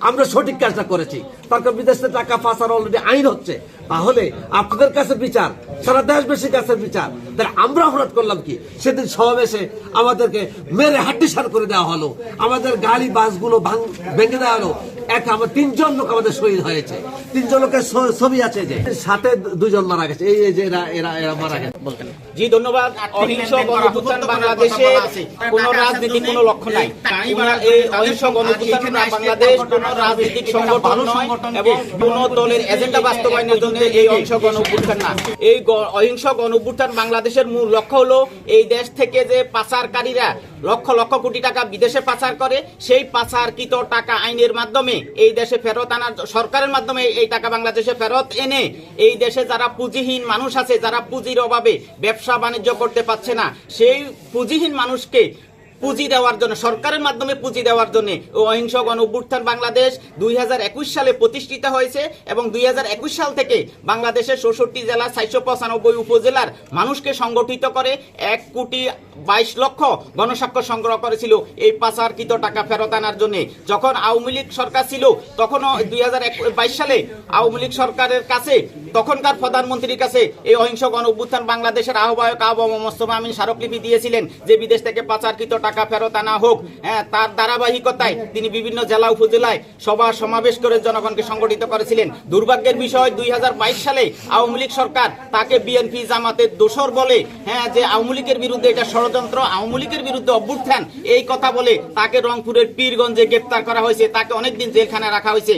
আমরা সঠিক কাজটা করেছি। তারপর বিদেশে টাকা ফাঁসার অলরেডি আইন হচ্ছে। তাহলে আপনাদের কাছে বিচার, সারা দেশবাসীর কাছে বিচার। তাহলে আমরা অপরাধ করলাম কি? সেদিন সমাবেশে আমাদেরকে মেরে হাড্ডিসার করে দেওয়া হলো। আমাদের গাড়ি, বাসগুলো ভাঙ- ভেঙে দেওয়া হলো। এক আমার তিনজন লোক আমাদের শহীদ হয়েছে। তিনজন লোকের ছবি আছে যে সাথে দুজন মারা গেছে। এই এই যে এরা এরা এরা মারা গেছে। জি ধন্যবাদ। অহিংস গণঅভ্যুত্থান বাংলাদেশে কোন রাজনীতির কোন লক্ষ্য নাই। অহিংস গণঅভ্যুত্থান বাংলাদেশ কোন রাজনৈতিক সংগঠন নয় এবং কোন দলের এজেন্ডা বাস্তবায়নের জন্য এই অহিংস গণঅভ্যুত্থান না। এই অহিংস গণঅভ্যুত্থান বাংলাদেশের মূল লক্ষ্য হলো এই দেশ থেকে যে পাচারকারীরা লক্ষ লক্ষ কোটি টাকা বিদেশে পাচার করে, সেই পাচারকৃত টাকা আইনের মাধ্যমে এই দেশে ফেরত আনার সরকারের মাধ্যমে এই টাকা বাংলাদেশে ফেরত এনে এই দেশে যারা পুঁজিহীন মানুষ আছে, যারা পুঁজির অভাবে ব্যবসা বাণিজ্য করতে পারছে না, সেই পুঁজিহীন মানুষকে পুঁজি দেওয়ার জন্য, সরকারের মাধ্যমে পুঁজি দেওয়ার জন্য। অহিংস গণ অভ্যুত্থান বাংলাদেশ দুই সালে প্রতিষ্ঠিত হয়েছে এবং দুই সাল থেকে বাংলাদেশের চৌষট্টি জেলা, চারশো পঁচানব্বই উপজেলার মানুষকে সংগঠিত করে এক কোটি বাইশ লক্ষ গণস্বাক্ষর সংগ্রহ করেছিল। এই পাচারকৃত টাকা ফেরত আনার জন্য যখন আওয়ামী লীগ সরকার ছিল, তখনও দুই হাজার বাইশ সালে আওয়ামী লীগ সরকারের কাছে, তখনকার প্রধানমন্ত্রীর কাছে এই অহিংস গণ অভ্যুত্থান বাংলাদেশের আহ্বায়ক আবু মোস্তফা আমিন স্মারকলিপি দিয়েছিলেন যে বিদেশ থেকে পাচারকৃত টাকা ফেরত আনা হোক হ্যাঁ তার ধারাবাহিকতায় তিনি বিভিন্ন জেলা উপজেলায় সভা সমাবেশ করে জনগণকে সংগঠিত করেছিলেন। দুর্ভাগ্যের বিষয়, দুই হাজার বাইশ সালে আওয়ামী লীগ সরকার তাকে বিএনপি জামাতের দোষর বলে হ্যাঁ যে আওয়ামী লীগের বিরুদ্ধে এটা ষড়যন্ত্র, আওয়ামী লীগের বিরুদ্ধে অভ্যুত্থান, এই কথা বলে তাকে রংপুরের পীরগঞ্জে গ্রেপ্তার করা হয়েছে। তাকে অনেকদিন জেলখানায় রাখা হয়েছে।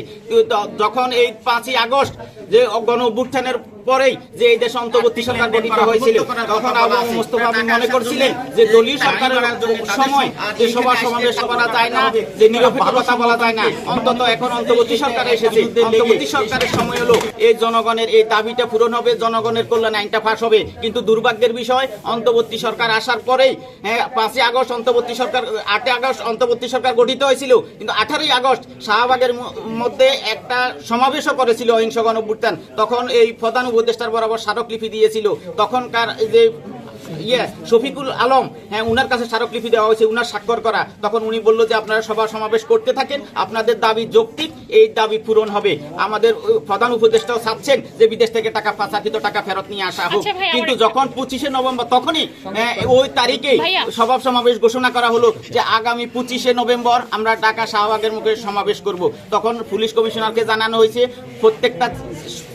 যখন এই পাঁচই আগস্ট যে গণ অভ্যুত্থানের পরেই যে এই দেশে অন্তর্বর্তী সরকার গঠিত হয়েছিল তখন আবু মোস্তফা মনে করছিলেন যে দলীয় সরকারের সময় যে সভা সমাবেশ করা যায় না যে নিরপেক্ষ কথা বলা যায় না। অন্তত এখন অন্তর্বর্তী সরকার এসেছে। অন্তর্বর্তী সরকারের সময় হলো এই জনগণের এই দাবিটা পূরণ হবে জনগণের কল্যাণ আইনটা ফাঁস হবে। কিন্তু দুর্ভাগ্যের বিষয় অন্তর্বর্তী সরকার আসার পরেই হ্যাঁ পাঁচই আগস্ট অন্তর্বর্তী সরকার আটই আগস্ট অন্তর্বর্তী সরকার গঠিত হয়েছিল। কিন্তু আঠারোই আগস্ট শাহবাগের মধ্যে একটা সমাবেশও করেছিল অহিংস গণঅভ্যুত্থান তখন এই প্রধান উপদেষ্টার বরাবর স্মারকলিপি দিয়েছিল। তখনকার এই যে ইয়ে শফিকুল আলম হ্যাঁ উনার কাছে স্মারকলিপি দেওয়া হয়েছে উনার স্বাক্ষর করা। তখন উনি বলল যে আপনারা সভা সমাবেশ করতে থাকেন আপনাদের দাবি যৌক্তিক এই দাবি পূরণ হবে। আমাদের প্রধান উপদেষ্টাও চাচ্ছেন যে বিদেশ থেকে টাকা পাচারকৃত টাকা ফেরত নিয়ে আসা হোক। আচ্ছা কিন্তু যখন পঁচিশে নভেম্বর তখনই হ্যাঁ, ওই তারিখে। সভা সমাবেশ ঘোষণা করা হলো যে আগামী পঁচিশে নভেম্বর আমরা ঢাকা শাহবাগের মুখে সমাবেশ করব। তখন পুলিশ কমিশনারকে জানানো হয়েছে প্রত্যেকটা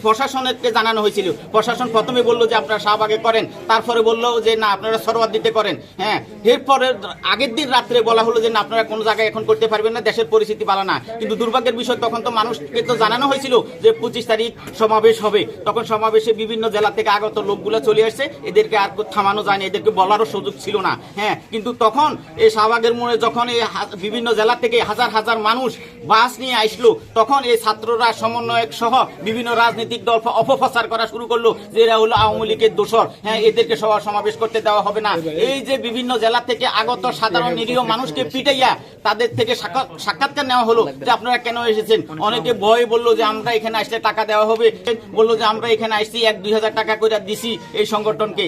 প্রশাসনকে জানানো হয়েছিল। প্রশাসন প্রথমে বলল যে আপনারা শাহবাগে করেন, তারপরে বলল যে না, আপনারা সরোয়ার দিতে করেন। হ্যাঁ এরপরে আগের দিন রাত্রে বলা হলো যে না, আপনারা কোনো জায়গায় এখন করতে পারবেন না, দেশের পরিস্থিতি ভালো না। কিন্তু দুর্ভাগ্যের বিষয়, তখন তো মানুষকে তো জানানো হয়েছিল যে পঁচিশ তারিখ সমাবেশ হবে। তখন সমাবেশে বিভিন্ন জেলা থেকে আগত লোকগুলো চলে আসছে। এদেরকে আর থামানো যায়নি এদেরকে বলারও সুযোগ ছিল না। হ্যাঁ কিন্তু তখন এই শাহবাগের মোড়ে যখন এই বিভিন্ন জেলা থেকে হাজার হাজার মানুষ বাস নিয়ে আসলো, তখন এই ছাত্ররা, সমন্বয়ক সহ বিভিন্ন রাজনৈতিক দল অপপ্রচার করা শুরু করল যে এরা হলো আওয়ামী লীগের দোষর। হ্যাঁ এদেরকে সভা সমাবেশ করতে দেওয়া হবে না। এই যে বিভিন্ন জেলা থেকে আগত সাধারণ নিরীহ মানুষকে পিটাইয়া তাদের থেকে সাক্ষা- সাক্ষাৎকার নেওয়া হলো যে আপনারা কেন এসেছেন? অনেকে ভয় বলল যে আমরা এখানে আসলে টাকা দেওয়া হবে। বলল যে আমরা এখানে আসছি এক দুই হাজার টাকা করে দিছি এই সংগঠনকে।